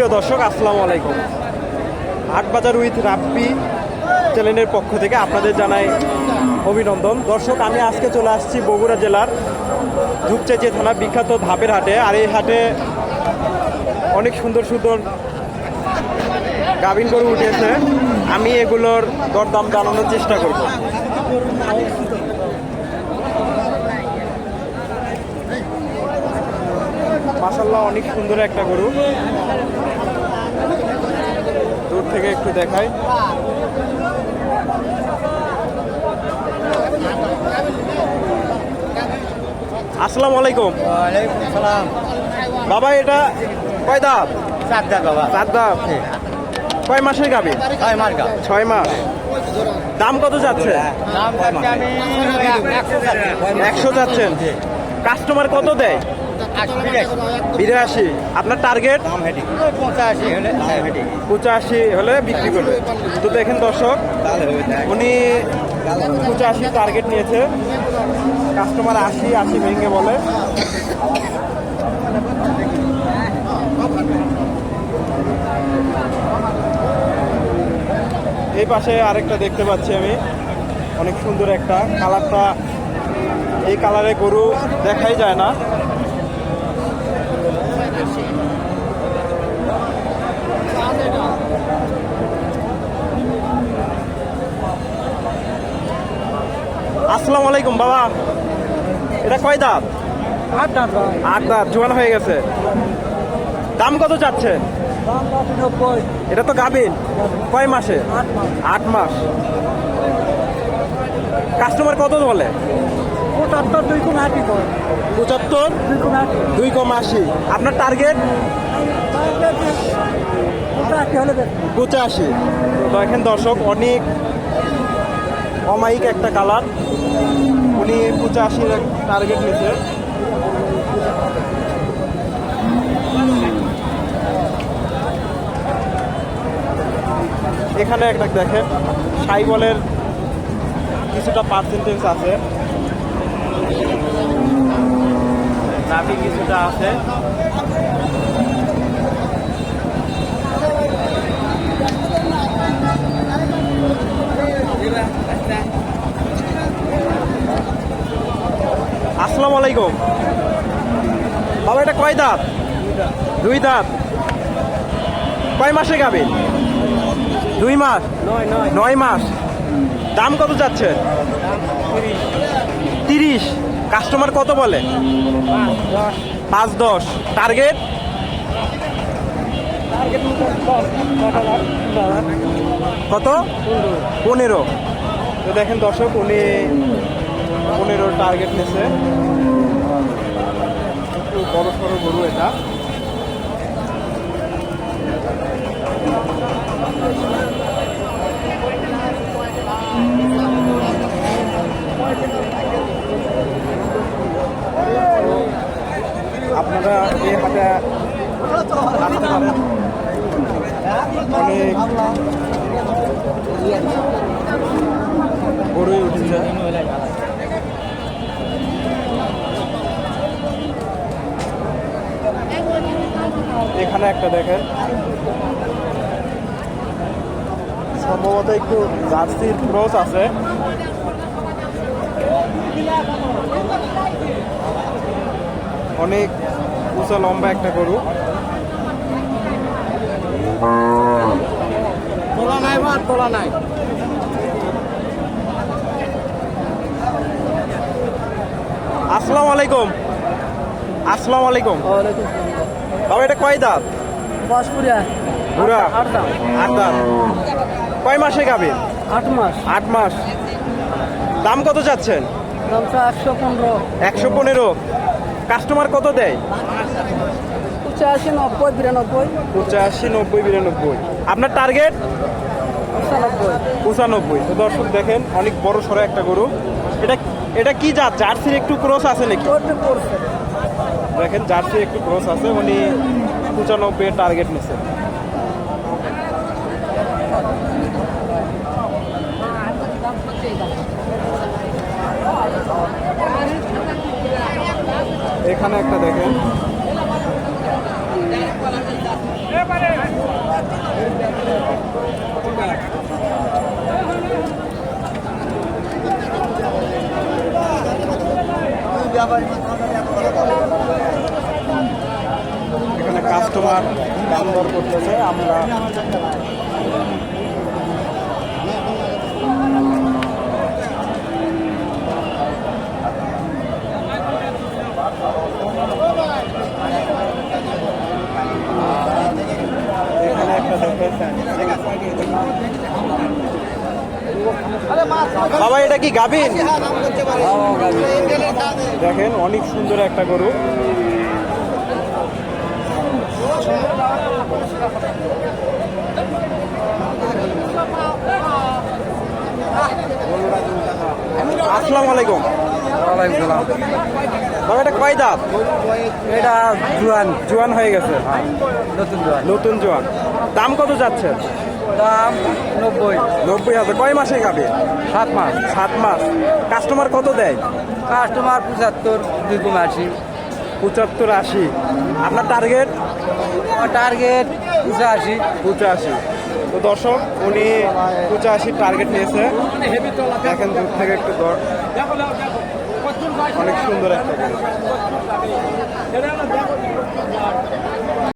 সুপ্রিয় দর্শক, আসসালামু আলাইকুম। হাটবাজার উইথ রাব্বি চ্যানেলের পক্ষ থেকে আপনাদের জানাই অভিনন্দন। দর্শক, আমি আজকে চলে আসছি বগুড়া জেলার ধূপচাচি থানা বিখ্যাত ধাপের হাটে। আর এই হাটে অনেক সুন্দর সুন্দর গাভিন গরু উঠেছে। আমি এগুলোর দরদাম জানানোর চেষ্টা করব। মাসাল্লাহ অনেক সুন্দর একটা গরু। দূর থেকে একটু দেখাই। আসসালামু আলাইকুম। সালাম। বাবা এটা কয় দাঁত? চারটা বাবা। চার দাঁত। কয় মাসের গাবি? ছয় মাস গা ছয় মাস। দাম কত যাচ্ছে? দাম একশো যাচ্ছেন। কাস্টমার কত দেয়? বিরাশি। আপনার টার্গেট পঁচাশি হলে পঁচাশি হলে বিক্রি করবে। তো দেখেন দর্শক উনি পঁচাশি টার্গেট নিয়েছে। কাস্টমার আশি আশি ভেঙে বলে। এই পাশে আরেকটা দেখতে পাচ্ছি আমি। অনেক সুন্দর একটা কালারটা। এই কালারে গরু দেখাই যায় না। আসসালামু আলাইকুম বাবা। এটা কয় দাঁত? আট দাম আট দাঁত জোয়ান হয়ে গেছে। দাম কত চাচ্ছে দাম পাচ্ছি নব্বই। এটা তো গাবিন কয় মাসে? আট মাস। কাস্টমার কত বলে? পঁচাত্তর দুই কোন আশি পঁচাত্তর? দুই কম আশি। আপনার টার্গেট পঁচাশি তো এখন দর্শক অনেক অমায়িক একটা কালার উনি পঁচাশির এক টার্গেট নিতে এখানে একটা দেখেন সাইবলের কিছুটা পার্সেন্টেজ আছে। নাভি কিছুটা আছে। আসসালামু আলাইকুম। বাবা এটা কয় দাঁত? দুই দাঁত। কয় মাসে গাবে? দুই মাস? নয় নয়। নয় মাস। দাম কত যাচ্ছে? তিরিশ। কাস্টমার কত বলে? পাঁচ দশ। টার্গেট? টার্গেট কত? পনেরো। তো দেখেন দর্শক উনি পনেরো টার্গেট নিয়েছে একটু বড় সড়ো গরু এটা। আপনারা এই হাটে অনেক গরুই উঠেছে। এখানে একটা দেখেন সম্ভবত একটু জার্সির ক্রস আছে। অনেক উঁচা লম্বা একটা গরু। তোলা নাই মা তোলা নাই? আসসালামু আলাইকুম। আসসালামু আলাইকুম। বাবা এটা কয় দাঁত? পাঁচপুরিয়া বুড়া? আট দাম আট দাঁত। কয় মাসে গাবে আট মাস। আট মাস। দাম কত চাচ্ছেন? দামটা একশো পনেরো। একশো পনেরো। কাস্টমার কত দেয়? পঁচাশি নব্বই বিরানব্বই। পঁচাশি নব্বই বিরানব্বই। আপনার টার্গেট পঁচানব্বই। তো দর্শক দেখেন অনেক বড় সড়ো একটা গরু। এটা এটা কি জাত? জার্সির একটু ক্রস আছে নাকি? দেখেন জার্সির একটু ক্রস আছে উনি পঁচানব্বই টার্গেট নিছে। এখানে একটা দেখেন। এখানে কাস্টমার দাম দর করতেছে আমরা এখানে একটা বাবা এটা কি গাবিন দেখেন অনেক সুন্দর একটা গরু। আসসালামু আলাইকুম। বাবা এটা কয় দাঁত? এটা জুয়ান জোয়ান হয়ে গেছে। নতুন জুয়ান। নতুন জোয়ান। দাম কত যাচ্ছে? দাম নব্বই। নব্বই হাজার। কয় মাসে গাবে সাত মাস। সাত মাস। কাস্টমার কত দেয়? কাস্টমার পঁচাত্তর দুই কম আশি। পঁচাত্তর আশি। আপনার টার্গেট টার্গেট পঁচাশি। পঁচাশি। তো দর্শক উনি পঁচাশি টার্গেট নিয়েছে। দেখেন দূর থেকে একটু দর। অনেক সুন্দর একটা।